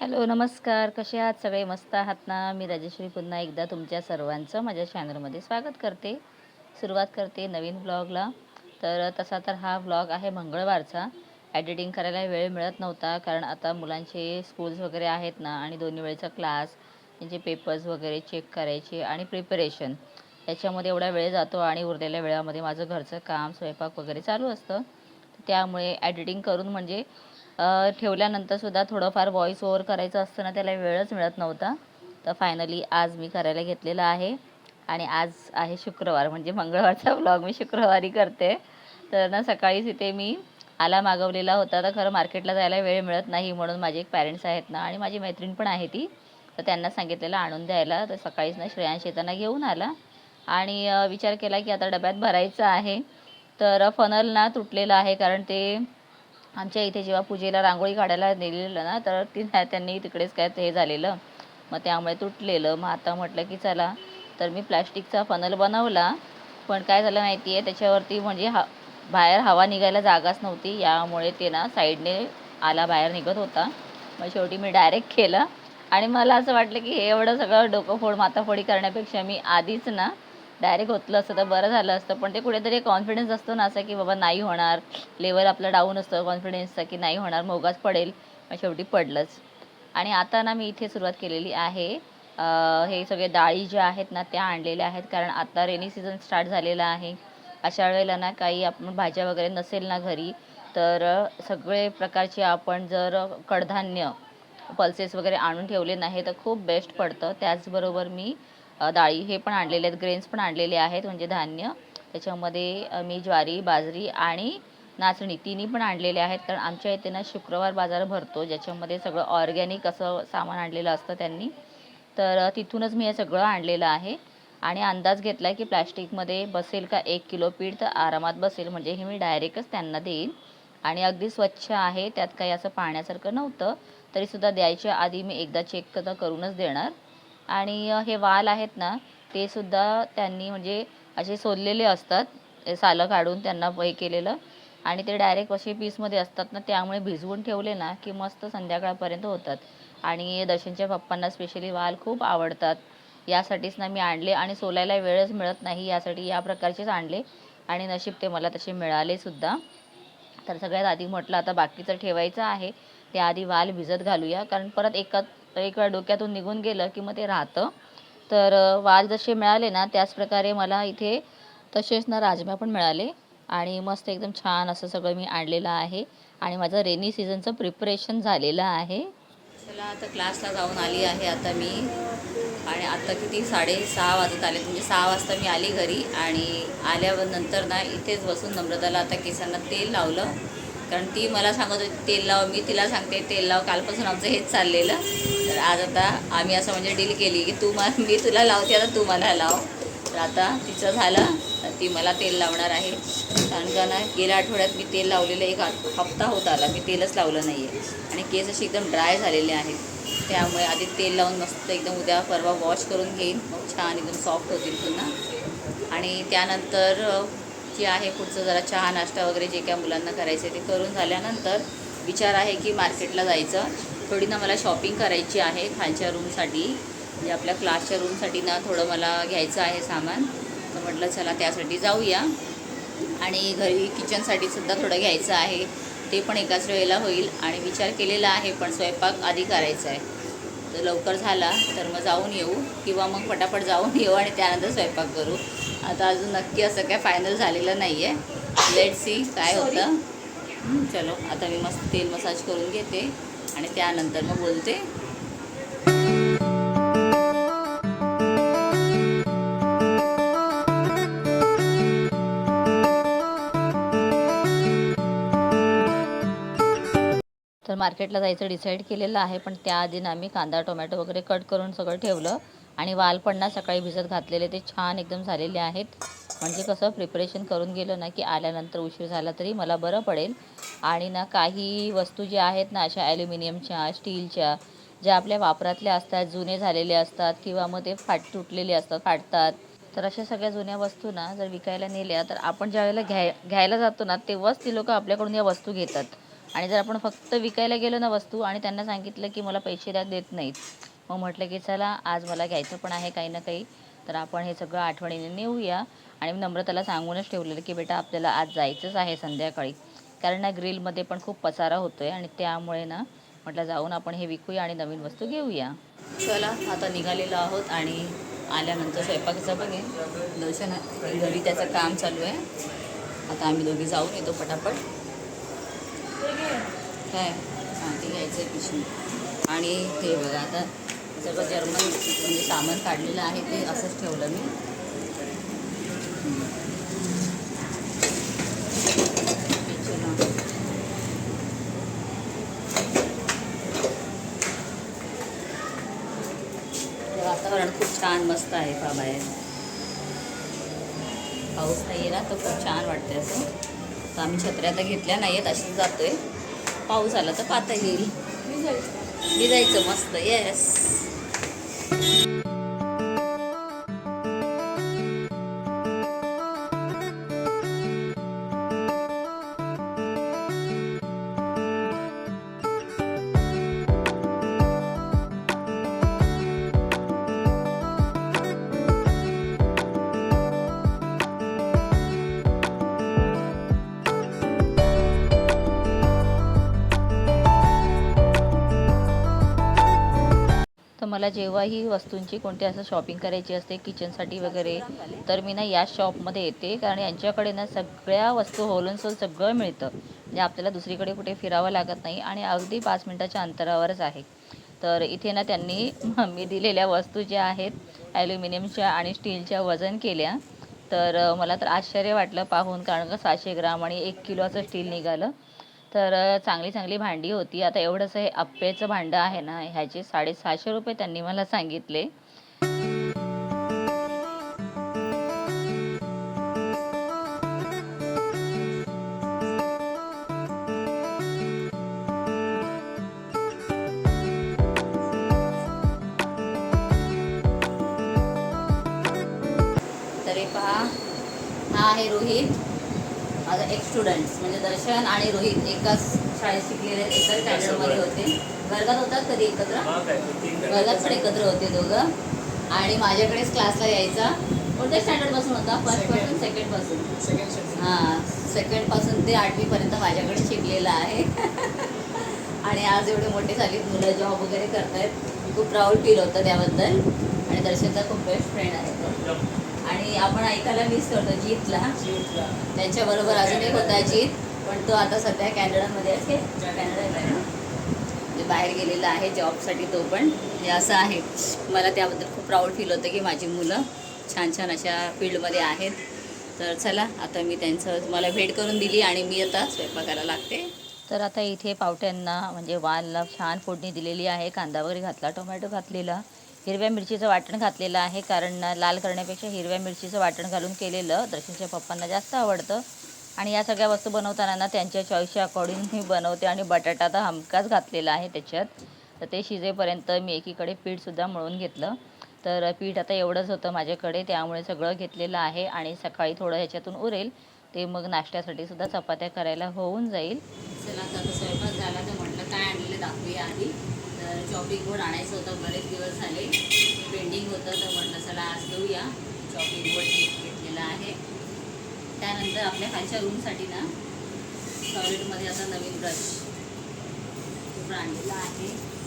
Hello नमस्कार. कसे आहात? सगळे मस्त आहात ना? मी राजेश्री पुन्हा एकदा तुमच्या सर्वांचं माझ्या चॅनलमध्ये स्वागत करते. सुरुवात करते नवीन ब्लॉगला तर तसा तर हा ब्लॉग आहे मंगळवारचा. एडिटिंग करायला वेळ मिळत नव्हता कारण आता मुलांचे स्कूल्स वगैरे आहेत ना आणि दोन्ही वेळेचा क्लास त्यांचे पेपर्स वगैरे चेक करायचे आणि प्रिपरेशन याच्यामध्ये एवढा वेळ जातो आणि उरलेल्या वेळामध्ये माझं घरचं काम स्वयंपाक वगैरे चालू असतं. त्यामुळे एडिटिंग करून म्हणजे ठेवल्यानंतरसुद्धा थोडंफार व्हॉईस ओव्हर करायचं असतं ना त्याला वेळच मिळत नव्हता. तर फायनली आज मी करायला घेतलेला आहे. आणि आज आहे शुक्रवार म्हणजे मंगळवारचा ब्लॉग मी शुक्रवारी करते. तर ना सकाळीच इथे मी आला मागवलेला होता. तर खरं मार्केटला जायला वेळ मिळत नाही म्हणून माझे एक पॅरेंट्स आहेत ना आणि माझी मैत्रीण पण आहे ती. तर त्यांना सांगितलेलं आणून द्यायला. तर सकाळीच ना श्रेयांश येताना घेऊन आला. आणि विचार केला की आता डब्यात भरायचं आहे. तर फनल ना तुटलेलं आहे कारण ते आमच्या इथे जेव्हा पूजेला रांगोळी काढायला नेलेलं ना तर ती त्यांनी तिकडेच काय हे झालेलं. मग त्यामुळे तुटलेलं. मग आता म्हटलं की चला तर मी प्लॅस्टिकचा फनल बनवला. पण काय झालं माहिती आहे त्याच्यावरती म्हणजे हा बाहेर हवा निघायला जागाच नव्हती. यामुळे ते ना साईडने आला बाहेर निघत होता. मग शेवटी मी डायरेक्ट केलं. आणि मला असं वाटलं की हे एवढं सगळं डोकं फोड माथाफोडी करण्यापेक्षा मी आधीच ना डायरेक्ट होतलं असतं तर बरं झालं असतं. पण ते कुठेतरी कॉन्फिडन्स असतो ना असा की बाबा नाही होणार. लेवल आपला डाऊन असतं कॉन्फिडन्सचा की नाही होणार मोगाच पडेल. मग शेवटी पडलंच. आणि आता ना मी इथे सुरुवात केलेली आहे. हे सगळे डाळी ज्या आहेत ना त्या आणलेल्या आहेत. कारण आता रेनी सीझन स्टार्ट झालेला आहे. अशा वेळेला ना काही आपण भाज्या वगैरे नसेल ना घरी तर सगळे प्रकारचे आपण जर कडधान्य पल्सेस वगैरे आणून ठेवले नाही तर खूप बेस्ट पडतं. त्याचबरोबर मी डाळी हे पण आणलेले आहेत ग्रेन्स पण आणलेले आहेत म्हणजे धान्य. त्याच्यामध्ये मी ज्वारी बाजरी आणि नाचणी तिन्ही पण आणलेले आहेत. कारण आमच्या इथे ना शुक्रवार बाजार भरतो ज्याच्यामध्ये सगळं ऑर्गॅनिक असं सामान आणलेलं असतं त्यांनी. तर तिथूनच मी हे सगळं आणलेलं आहे. आणि अंदाज घेतला की प्लॅस्टिकमध्ये बसेल का एक किलो पीठ तर आरामात बसेल म्हणजे हे मी डायरेक्टच त्यांना देईन. आणि अगदी स्वच्छ आहे त्यात काही असं पाण्यासारखं नव्हतं तरीसुद्धा द्यायच्या आधी मी एकदा चेक तर करूनच देणार. आणि हे वाल आहेत ना ते सुद्धा त्यांनी म्हणजे असे सोललेले असतात सालं काढून त्यांना हे केलेलं. आणि ते डायरेक्ट असे पीसमध्ये असतात ना त्यामुळे भिजवून ठेवले ना की मस्त संध्याकाळपर्यंत होतात. आणि दशेंच्या पप्पांना स्पेशली वाल खूप आवडतात. यासाठीच ना मी आणले आणि सोलायला वेळच मिळत नाही यासाठी या प्रकारचेच आणले. आणि नशीब ते मला तसे मिळाले सुद्धा. तर सगळ्यात आधी म्हटलं आता बाकीचं ठेवायचं आहे. त्याआधी वाल भिजत घालूया. कारण परत तर एक वेळा डोक्यातून निघून गेलं की मग ते राहतं. तर वाल जसे मिळाले ना त्याचप्रकारे मला इथे तसेच ना राजमा पण मिळाले. आणि मस्त एकदम छान असं सगळं मी आणलेलं आहे. आणि माझं रेनी सीझनचं प्रिपरेशन झालेलं आहे. चला आता क्लासला जाऊन आली आहे आता मी. आणि आता किती? साडेसहा वाजत आले. म्हणजे सहा वाजता मी आली घरी. आणि आल्यावर नंतर ना इथेच बसून नम्रताला आता केसांना तेल लावलं. कारण ती मला सांगत होती तेल लाव मी तिला सांगते तेल लाव कालपासून आमचं हेच चाललेलं. तर आज आता आम्ही असं म्हणजे डील केली की तू मला मी तुला लावते आता तू मला लाव. तर आता तिचं झालं तर ती मला तेल लावणार आहे. कारण का ना गेल्या आठवड्यात मी तेल लावलेलं एक हप्ता होत आला मी तेलच लावलं नाही आहे आणि केस असे एकदम ड्राय झालेले आहेत. त्यामुळे आधी तेल लावून मस्त एकदम उद्या परवा वॉश करून घेईन. मग छान एकदम सॉफ्ट होतील पुन्हा. आणि त्यानंतर अ, आहे पुढचं जरा चहा नाश्ता वगैरे जे काय मुलांना करायचं आहे ते करून झाल्यानंतर विचार आहे की मार्केटला जायचं. थोडी ना मला शॉपिंग करायची आहे खालच्या रूमसाठी म्हणजे आपल्या क्लासच्या रूमसाठी ना थोडं मला घ्यायचं आहे सामान. तर म्हटलं चला त्यासाठी जाऊया. आणि घरी किचनसाठी सुद्धा थोडं घ्यायचं आहे. ते पण एकाच वेळेला होईल. आणि विचार केलेला आहे पण स्वयंपाक आधी करायचा आहे. तर लवकर झाला तर मग जाऊन येऊ. किंवा मग पटापट जाऊन येऊ आणि त्यानंतर स्वयंपाक करू. आता अजून नक्की असं काय फायनल झालेलं नाही आहे लेट सी काय होतं. चलो आता मी मस्त तेल मसाज करून घेते आणि त्यानंतर मग बोलते. तर मार्केटला जायचं डिसाईड केलेलं आहे पण त्याआधी ना आम्ही कांदा टोमॅटो वगैरे कट करून सगळं ठेवलं. आणि वाल पण ना सकाळी भिजत घातलेले ते छान एकदम झालेले आहेत. म्हणजे कसं प्रिपरेशन करून गेलं ना की आल्यानंतर उशीर झाला तरी मला बरं पडेल. आणि ना काही वस्तू ज्या आहेत ना अशा ॲल्युमिनियमच्या स्टीलच्या ज्या आपल्या वापरातल्या असतात जुने झालेले असतात किंवा मग ते फाट तुटलेले असतात फाटतात. तर अशा सगळ्या जुन्या वस्तू ना जर विकायला नेल्या तर आपण ज्या वेळेला घ्याय घ्यायला जातो ना तेव्हाच ती लोकं आपल्याकडून या वस्तू घेतात. आणि जर आपण फक्त विकायला गेलो ना वस्तू आणि त्यांना सांगितलं की मला पैसे द्या देत नाहीत. मग म्हटलं की चला आज मला घ्यायचं पण आहे काही ना काही तर आपण हे सगळं आठवणीने नेऊया. आणि नम्रताला सांगूनच ठेवलेलं की बेटा आपल्याला आज जायचंच आहे संध्याकाळी. कारण ना ग्रिलमध्ये पण खूप पसारा होतो आहे आणि त्यामुळे ना म्हटलं जाऊन आपण हे विकूया आणि नवीन वस्तू घेऊया. चला आता निघालेलो आहोत आणि आल्यानंतर स्वयंपाकाचं बघेन दर्शन घरी त्याचं काम चालू आहे. आता आम्ही दोघी जाऊन येतो पटापट. काय? हां ते घ्यायचं आहे पिशवी. आणि हे बघा आता सगळं जर्मन म्हणजे सामान काढलेलं आहे ते असंच ठेवलं मी. वातावरण खूप छान मस्त आहे का बाहेर. पाऊस नाही आहे ना तर खूप छान वाटते असं. तर आम्ही छत्र्या तर घेतल्या नाही आहेत अशीच जातोय. पाऊस आला तर पाहता येईल. भिजायचं मस्त. Yes Thank you. मला जेव्हाही वस्तूंची कोणती असं शॉपिंग करायची असते किचनसाठी वगैरे तर मी ना या शॉपमध्ये येते. कारण यांच्याकडे ना सगळ्या वस्तू होलसेल सगळं मिळतं. म्हणजे आपल्याला दुसरीकडे कुठे फिरावं लागत नाही आणि अगदी पाच मिनटाच्या अंतरावरच आहे. तर इथे ना त्यांनी मी दिलेल्या वस्तू ज्या आहेत ॲल्युमिनियमच्या आणि स्टीलच्या वजन केल्या. तर मला तर आश्चर्य वाटलं पाहून. कारण का सहाशे ग्राम आणि एक किलो असं स्टील निघालं. तर चांगली चांगली भांडी होती. आता एवढंसं हे आप्पेचं भांडं आहे ना ह्याचे साडेसहाशे रुपये त्यांनी मला सांगितले. तरी पहा हा आहे रोहित. माझा एक स्टुडंट्स म्हणजे दर्शन आणि रोहित एकाच शाळेत शिकलेले एकाच स्टँडर्डमध्ये होते. वर्गात होतात कधी एकत्र? वर्गात पण एकत्र होते दोघं. आणि माझ्याकडेच क्लासला यायचा. कोणत्या स्टँडर्डपासून होता? फर्स्टपासून सेकंडपासून हां सेकंडपासून ते आठवीपर्यंत माझ्याकडे शिकलेला आहे. आणि आज एवढे मोठे झालीत मुलं जॉब वगैरे करतायत. खूप प्राऊड फील होतं त्याबद्दल. आणि दर्शनचा खूप बेस्ट फ्रेंड आहे तो. आणि आपण ऐकायला मिस करतो जीतला. त्यांच्याबरोबर अजून एक होता जीत पण तो आता सध्या कॅनडामध्ये आहे. कॅनडात आहे ना म्हणजे बाहेर गेलेला आहे जॉबसाठी तो पण. हे असं आहे. मला त्याबद्दल खूप प्राऊड फील होतं की माझी मुलं छान छान अशा फील्डमध्ये आहेत. तर चला आता मी त्यांचं तुम्हाला भेट करून दिली आणि मी आता स्वयंपाकाला लागते. तर आता इथे पावट्यांना म्हणजे वालला छान फोडणी दिलेली आहे. कांदा वगैरे घातला टोमॅटो घातलेला. हिरव्या मिरचीचं वाटण घातलेलं आहे कारण लाल करण्यापेक्षा हिरव्या मिरचीचं वाटण घालून केलेलं दर्शनच्या पप्पांना जास्त आवडतं. आणि या सगळ्या वस्तू बनवताना ना त्यांच्या चॉईसच्या अकॉर्डिंग मी बनवते आणि बटाटा तर हमखास घातलेला आहे त्याच्यात. तर ते शिजेपर्यंत मी एकीकडे पीठसुद्धा मळून घेतलं. तर पीठ आता एवढंच होतं माझ्याकडे त्यामुळे सगळं घेतलेलं आहे आणि सकाळी थोडं ह्याच्यातून उरेल. ते मग नाश्त्यासाठी सुद्धा चपात्या करायला होऊन जाईल. चला आता स्वयंपाक झाला तर म्हटलं काय आणलेलं दाखवूया आधी. तर चॉपिंग बोर्ड आणायचं होतं बरेच दिवस झाले. पेंडिंग होतं तर म्हटलं चला आज घेऊया. चॉपिंग बोर्ड घेतलेलं आहे. त्यानंतर आपल्या खालच्या रूमसाठी ना टॉयलेटमध्ये आता नवीन ब्रश ब्रांडलेला आणलेला आहे.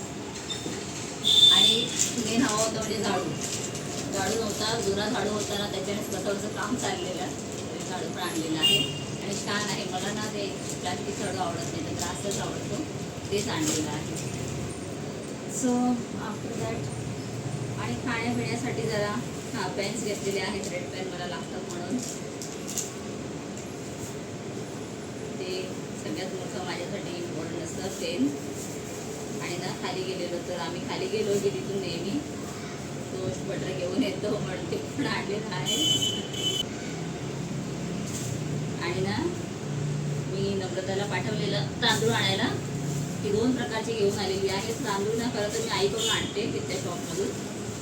मेन म्हणजे झाडू. झाडू नव्हता जुना झाडू होता ना त्याच्याने स्वतःचं काम चाललेलं ते झाडू पण आणलेलं आहे. आणि छान आहे. मला ना ते प्लास्टिक झाडू आवडत नाही तर ग्रासच आवडतो. तेच आणलेलं आहे. सो आफ्टर दॅट आणि खाण्यापिण्यासाठी जरा हां पेन्स घेतलेले आहेत. रेड पेन मला लागतात म्हणून. ते सगळ्यात मोठं माझ्यासाठी इम्पॉर्टंट असतं पेन आणि ना खाली गेलेलो तर आम्ही खाली गेलो की तिथून नेहमी बटर घेऊन येतो म्हणून ते पण आणलेलं आहे आणि ना मी नम्रताला पाठवलेलं तांदूळ आणायला. ती दोन प्रकारची घेऊन आलेली आहे. तांदूळ ना खरं तर मी आईकडून आणते तिथल्या शॉपमधून.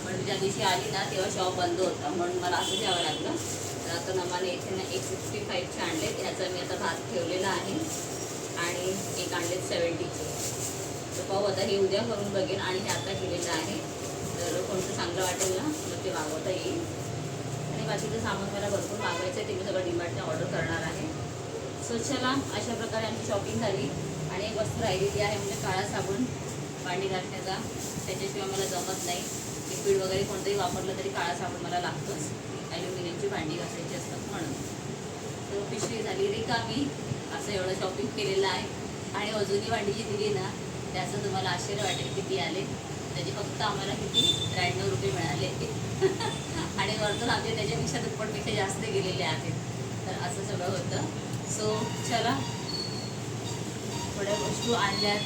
पण ज्या दिवशी आली ना तेव्हा शॉप बंद होता. म्हणून मला असं द्यावं लागलं. तर आता नमाने इथे ना एक सिक्स्टी फाईव्हचे आणले ह्याचा मी आता भात ठेवलेला आहे. आणि एक आणले सेवन्टीचे तर पाहू आता हे उद्या करून बघेन आणि हे आता केलेलं आहे. कोणतं चांगलं वाटेल ना तर ते मागवता येईल. आणि बाकीचं सामान मला भरपूर मागवायचं आहे ते मी सगळं डिमार्टने ऑर्डर करणार आहे. सो चला अशा प्रकारे आमची शॉपिंग झाली. आणि एक वस्तू राहिलेली आहे म्हणजे काळा साबण भांडी घालण्याचा. त्याच्याशिवाय मला जमत नाही. लिक्विड वगैरे कोणतंही वापरलं तरी काळा साबण मला लागतोच. ॲल्युमिनियमची भांडी घासायची असतात म्हणून. तर पिशवी झाली रिकामी असं एवढं शॉपिंग केलेलं आहे. आणि अजूनही भांडी जी दिली ना त्याचं तुम्हाला आश्चर्य वाटेल किती आले. त्याचे फक्त आम्हाला किती? त्र्याण्णव रुपये मिळाले. आणि वरतून आमचे त्याच्यापेक्षा दुप्पटपेक्षा जास्त गेलेले आहेत. तर असं सगळं होतं. सो चला. थोड्या वस्तू आणल्यात.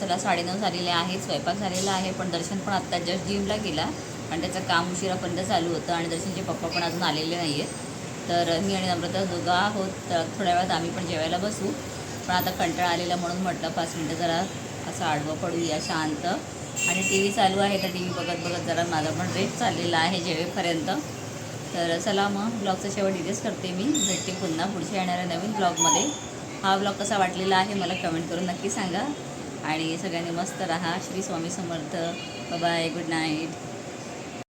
चला साडेनऊ झालेले आहेत स्वयंपाक झालेला आहे पण दर्शन पण आत्ता जस्ट जिमला गेला. आणि त्याचं काम उशिरापर्यंत चालू होतं आणि दर्शनचे पप्पा पण अजून आलेले नाही आहेत तर मी आणि नम्रता दोघं आहोत. तर थोड्या वेळात आम्ही पण जेवायला बसू. पण आता कंटाळा आलेला म्हणून म्हटलं पाच मिनटं जरा असं आडवं पडूया शांत. आणि टी व्ही चालू आहे तर टी व्ही बघत बघत जरा माझा पण रेट चाललेला आहे जेवेपर्यंत. तर चला मग ब्लॉगचा शेवट इथेच करते मी. भेटते पुन्हा पुढच्या येणाऱ्या नवीन ब्लॉगमध्ये. हा ब्लॉग कसा वाटलेला आहे मला कमेंट करून नक्की सांगा. आणि सगळ्यांनी मस्त राहा. Shri Swami Samarth. Bye good night